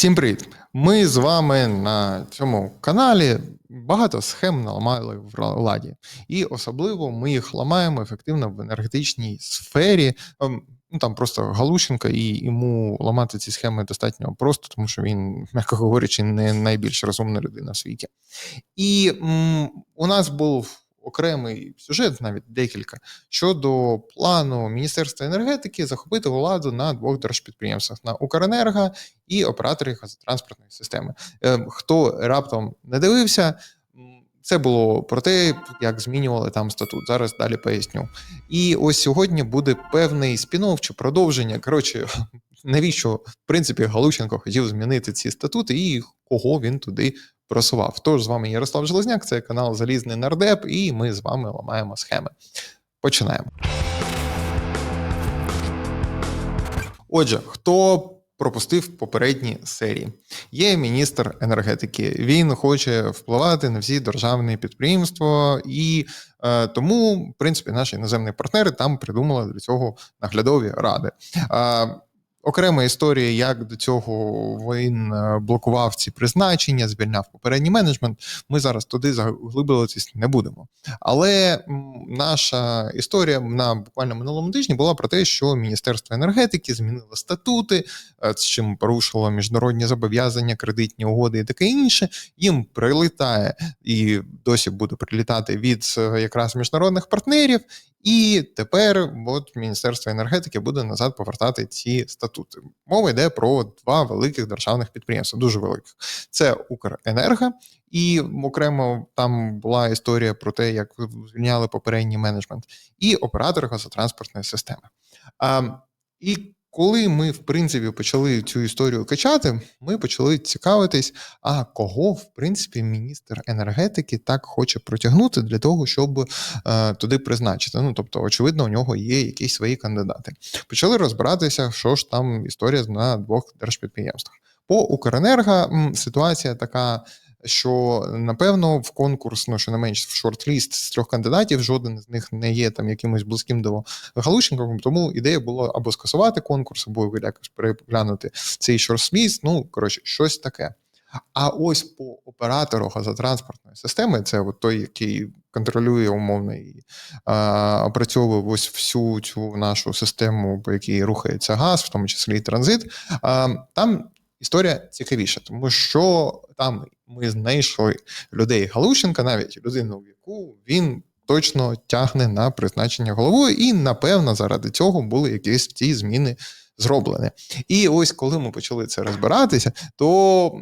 Всім привіт! Ми з вами на цьому каналі багато схем наламали в ладі, і особливо ми їх ламаємо ефективно в енергетичній сфері. Ем, Ну там просто Галущенко, і йому ламати ці схеми достатньо просто, тому що він, м'яко говорячи, не найбільш розумна людина в світі. І м, у нас був окремий сюжет, навіть декілька, щодо плану Міністерства енергетики захопити владу на двох держпідприємствах на Укренерго і операторі газотранспортної системи. Е, хто раптом не дивився? Це було про те, як змінювали там статут. Зараз далі поясню. І ось сьогодні буде певний спін-офф чи продовження. Коротше, навіщо в принципі Галущенко хотів змінити ці статути і кого він туди просував. Тож з вами Ярослав Железняк, це канал Залізний Нардеп, і ми з вами ламаємо схеми. Починаємо. Отже, хто пропустив попередні серії? Є міністр енергетики. Він хоче впливати на всі державні підприємства, і е, тому, в принципі, наші іноземні партнери там придумали для цього наглядові ради. Е, Окрема історія, як до цього він е, блокував ці призначення, звільняв попередній менеджмент. Ми зараз туди заглиблюватись не будемо. Але наша історія на буквально минулому тижні була про те, що Міністерство енергетики змінило статути, е, з чим порушило міжнародні зобов'язання, кредитні угоди і таке інше. Їм прилітає і досі буде прилітати від е, якраз міжнародних партнерів. І тепер от Міністерство енергетики буде назад повертати ці статути. Мова йде про два великих державних підприємства, дуже великих. Це Укренерго, і окремо там була історія про те, як звільняли попередній менеджмент, і оператор газотранспортної системи. А, І коли ми, в принципі, почали цю історію качати, ми почали цікавитись, а кого, в принципі, міністр енергетики так хоче протягнути для того, щоб е, туди призначити. Ну, тобто, очевидно, у нього є якісь свої кандидати. Почали розбиратися, що ж там історія на двох держпідприємствах. По Укренерго ситуація така що напевно в конкурс, ну що не менш в шорт-ліст з трьох кандидатів, жоден з них не є там якимось близьким до Галущенка, тому ідея була або скасувати конкурс, або якось переглянути цей шорт-ліст, Ну коротше, щось таке. А ось по оператору газотранспортної системи, це от той, який контролює умовно і а, опрацьовує ось всю цю нашу систему, по якій рухається газ, в тому числі і транзит. А, Там історія цікавіша, тому що там ми знайшли людей. Галущенка, навіть людину, в яку він точно тягне на призначення головою, і напевно заради цього були якісь ці зміни зроблені. І ось коли ми почали це розбиратися, то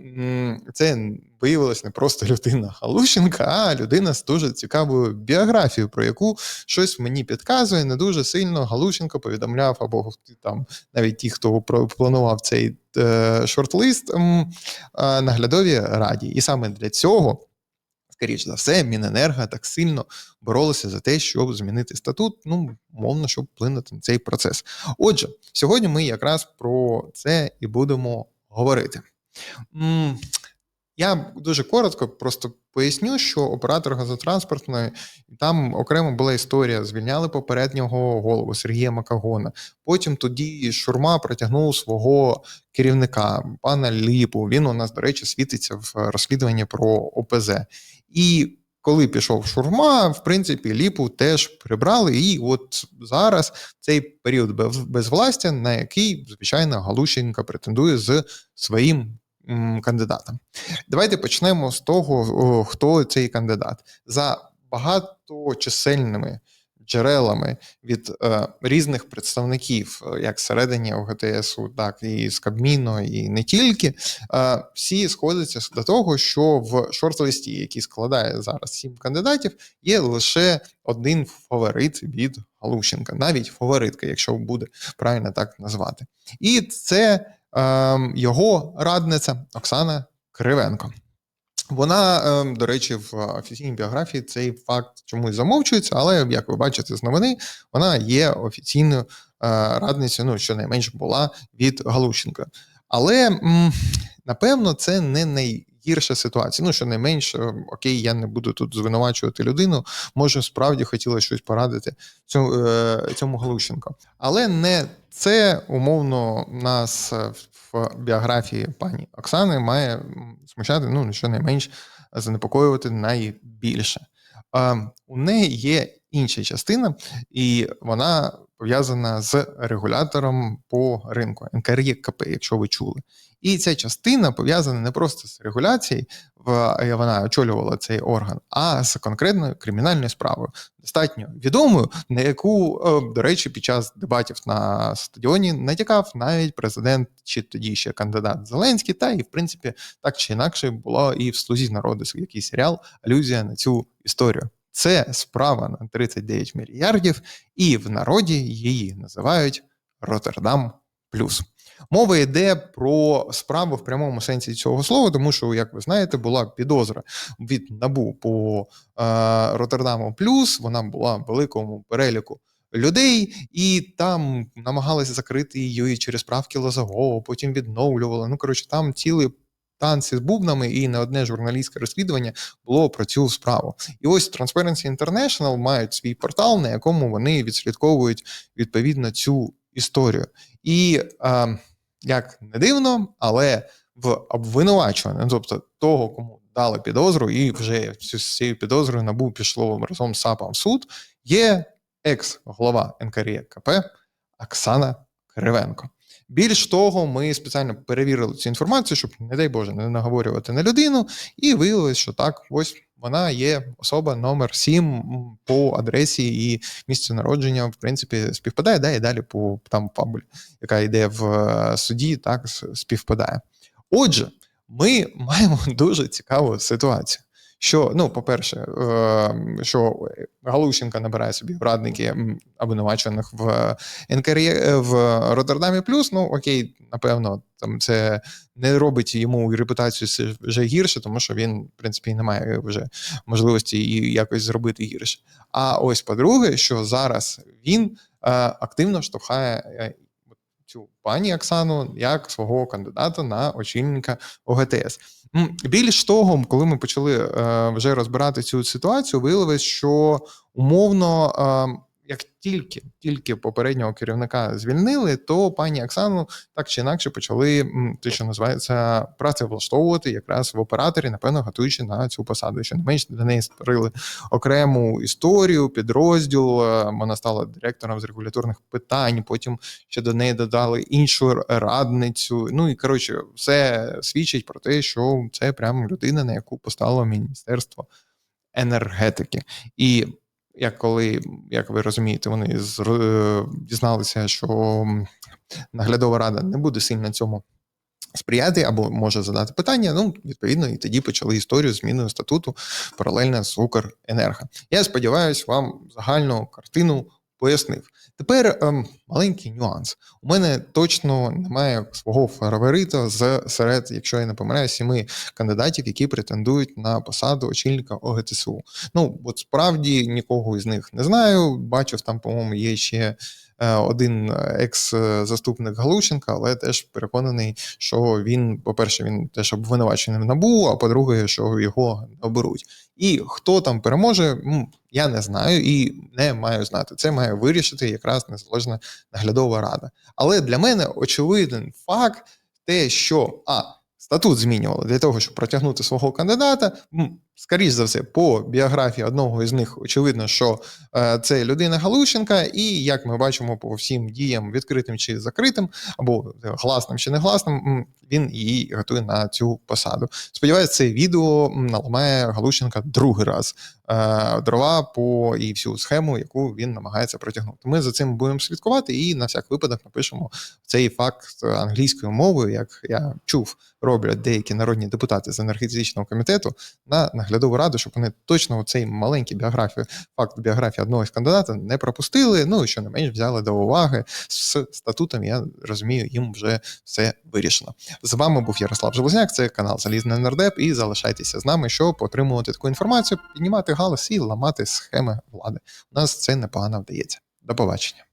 це виявилось не просто людина Галущенка, а людина з дуже цікавою біографією, про яку щось мені підказує. Не дуже сильно Галущенко повідомляв, або там навіть ті, хто планував цей е, шорт-лист е, наглядові раді. І саме для цього скоріш за все, Міненерго так сильно боролося за те, щоб змінити статут, ну, мовно, щоб вплинути на цей процес. Отже, сьогодні ми якраз про це і будемо говорити. Я дуже коротко просто поясню, що оператор газотранспортної там окремо була історія. Звільняли попереднього голову Сергія Макагона. Потім тоді Шурма притягнув свого керівника, пана Ліпу. Він у нас, до речі, світиться в розслідуванні про ОПЗ. І коли пішов шурма, в принципі, ліпу теж прибрали. І от зараз цей період безвластя, на який, звичайно, Галущенка претендує з своїм кандидатом. Давайте почнемо з того, хто цей кандидат. За багаточисельними джерелами від е, різних представників, е, як всередині ОГТСу, так і з Кабміну, і не тільки, е, всі сходяться до того, що в шорт-листі, який складає зараз сім кандидатів, є лише один фаворит від Галущенка, навіть фаворитка, якщо буде правильно так назвати. І це е, його радниця Оксана Кривенко. Вона, ем, до речі, в офіційній біографії цей факт чомусь замовчується, але як ви бачите з новини, вона є офіційною е, радницею, ну щонайменше була від Галущенка. Але напевно, це не гірша ситуація. Ну, щонайменше, окей, я не буду тут звинувачувати людину. Може, справді хотіла щось порадити цьому, е, цьому Глущенко. Але не це умовно нас е, в біографії пані Оксани має смущати, ну, щонайменш занепокоювати найбільше. Е, У неї є інша частина, і вона пов'язана з регулятором по ринку НКРЄКП, якщо ви чули. І ця частина пов'язана не просто з регуляцією, в- вона очолювала цей орган, а з конкретною кримінальною справою, достатньо відомою, на яку, е, до речі, під час дебатів на стадіоні натякав навіть президент чи тоді ще кандидат Зеленський, та і в принципі так чи інакше було і в слузі народу якийсь серіал алюзія на цю історію. Це справа на 39 мільярдів, і в народі її називають Роттердам Плюс. Мова йде про справу в прямому сенсі цього слова, тому що, як ви знаєте, була підозра від набу по е, Роттердаму Плюс. Вона була в великому переліку людей, і там намагалися закрити її через правки Лозового, потім відновлювали. Ну коротше, там ціли танці з бубнами, і не одне журналістське розслідування було про цю справу. І ось Transparency International мають свій портал, на якому вони відслідковують відповідно цю історію. І е, як не дивно, але в обвинувачування, ну, тобто того, кому дали підозру, і вже з цією підозрою набу пішло разом з САПом в суд, є екс-голова НКРЄКП Оксана Кривенко. Більш того, ми спеціально перевірили цю інформацію, щоб, не дай Боже, не наговорювати на людину, і виявилось, що так, ось вона є особа номер 7 по адресі і місцю народження, в принципі, співпадає, да, і далі по там фабулі, яка йде в е, суді, так співпадає. Отже, ми маємо дуже цікаву ситуацію. Що, ну, по-перше, е, що Галущенка набирає собі радники обвинувачених в НКРЄ е, в Роттердамі Плюс, ну окей, напевно, там це не робить йому репутацію вже гірше, тому що він, в принципі, не має вже можливості її якось зробити гірше. А ось по-друге, що зараз він е, активно штовхає е, цю пані Оксану як свого кандидата на очільника ОГТС. Більш того, коли ми почали е, вже розбирати цю ситуацію, виявилось, що умовно, е, як тільки тільки попереднього керівника звільнили, то пані Оксану так чи інакше почали те, що називається працевлаштовувати якраз в операторі, напевно, готуючи на цю посаду. Що не менш для неї створили окрему історію, підрозділ. е, Вона стала директором з регуляторних питань. Потім ще до неї додали іншу радницю. Ну і коротше, все свідчить про те, що це прямо людина, на яку поставило міністерство енергетики. І як коли, як ви розумієте, вони е, дізналися, що наглядова рада не буде сильно цьому сприяти або може задати питання. Ну, відповідно, і тоді почали історію зміною статуту паралельно з Укренерго. Я сподіваюся, вам загальну картину пояснив. Тепер ем, маленький нюанс. У мене точно немає свого фаворита з серед, якщо я не помиляю, сіми кандидатів, які претендують на посаду очільника ОГТСУ. Ну, от справді нікого із них не знаю. Бачив, там, по-моєму, є ще один екс-заступник Галущенка, але теж переконаний, що він, по-перше, він теж обвинувачений в набу, а по-друге, що його оберуть. І хто там переможе, я не знаю і не маю знати. Це має вирішити якраз незалежна наглядова рада. Але для мене очевиден факт, те, що а статут змінювали для того, щоб протягнути свого кандидата. М, Скоріш за все, по біографії одного із них очевидно, що е, це людина Галущенка, і як ми бачимо по всім діям, відкритим чи закритим, або гласним чи негласним, він її готує на цю посаду. Сподіваюсь, це відео наламає Галущенка другий раз е, дрова по і всю схему, яку він намагається протягнути. Ми за цим будемо слідкувати і на всяк випадок напишемо цей факт англійською мовою, як я чув, роблять деякі народні депутати з енергетичного комітету на наглядову раду, щоб вони точно цей маленький біографію, факт біографії одного з кандидата не пропустили. Ну і що не менш взяли до уваги з статутом. Я розумію, їм вже все вирішено. З вами був Ярослав Железняк, це канал Залізний Нардеп. І залишайтеся з нами, щоб отримувати таку інформацію, піднімати галас і ламати схеми влади. У нас це непогано вдається. До побачення.